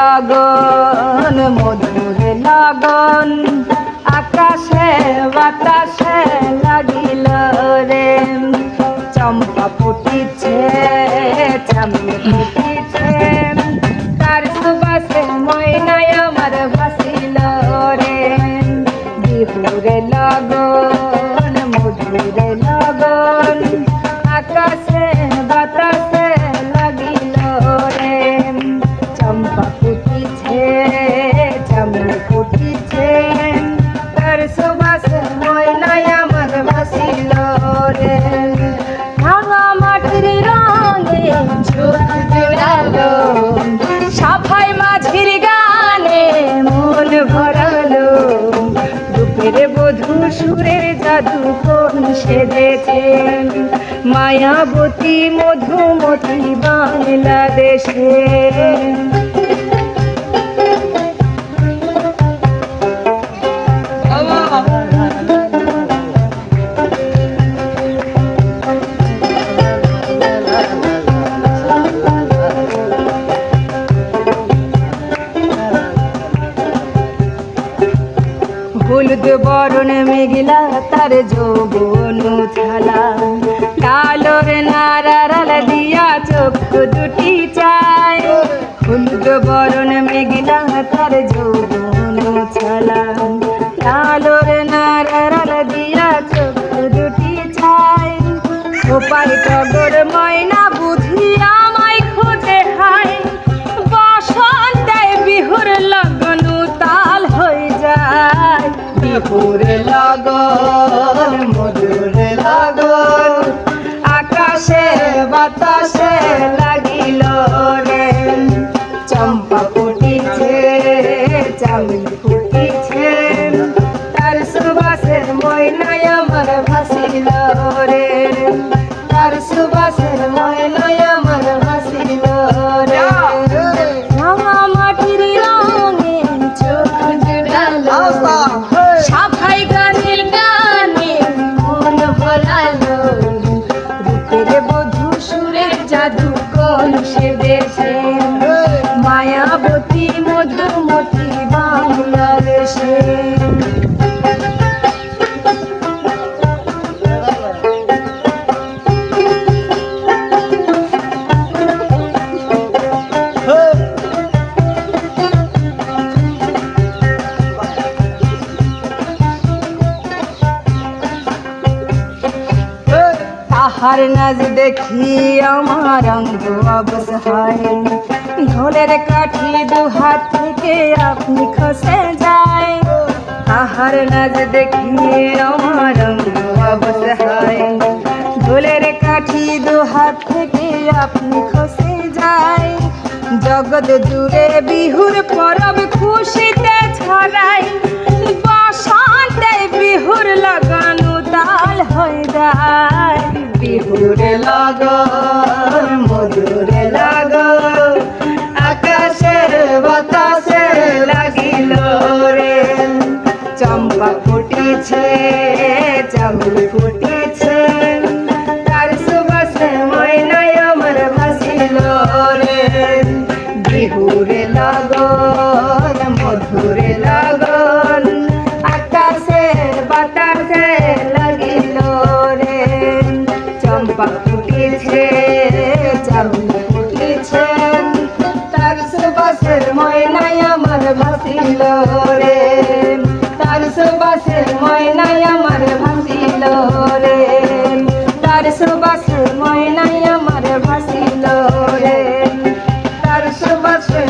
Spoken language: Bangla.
লগন, মধুর লগন। আকাশে, বাতাসে লাগিল রে। চম্পা ফুটিছে, চামড়ে ফুটিছে। তার সুবাসে ময়নায় আমার ভাসিল রে। বিহুরে লগন, মধুরে লগন। আকাশে, বাতাসে রূপের বধু সুরের জাদু কোন সেজেছেন মায়াবতী মধুমতি বাংলাদেশে। হলুদ বরণ মেঘলা, তার যৌবন থালা কালোর নারাল দিয়া চোখ দুটি চায়। হলুদ বরণ মেঘলা, তার যৌবন ছালা কালোর নারাল দিয়া চোখ দুটি চায়। ওপার টগর তার তাহার নাচ দেখি আমার অঙ্গ অবসহায় ঢোলের কাঠি দু হাত থেকে আপনি খসে যায়। তাহার নাচ দেখি আমার অঙ্গ অবসহায় ঢোলের কাঠি দু হাত থেকে আপনি খসে যায়। জগৎ জুড়ে বিহুর পরব খুশিতে ছড়াই। বসন্তে লগন মধুর লগন আকাশের বাতাসে লাগিল রে। চম্পা ফুটিছে চামুল ফুটিছে উঠিছে চাউল উঠিছে তার সুবাসের ময়নাই আমার ভাসিল রে। তার সুবাসের ময়নাই আমার ভাসিল রে। তার সুবাসের ময়নাই আমার তার সুবাসের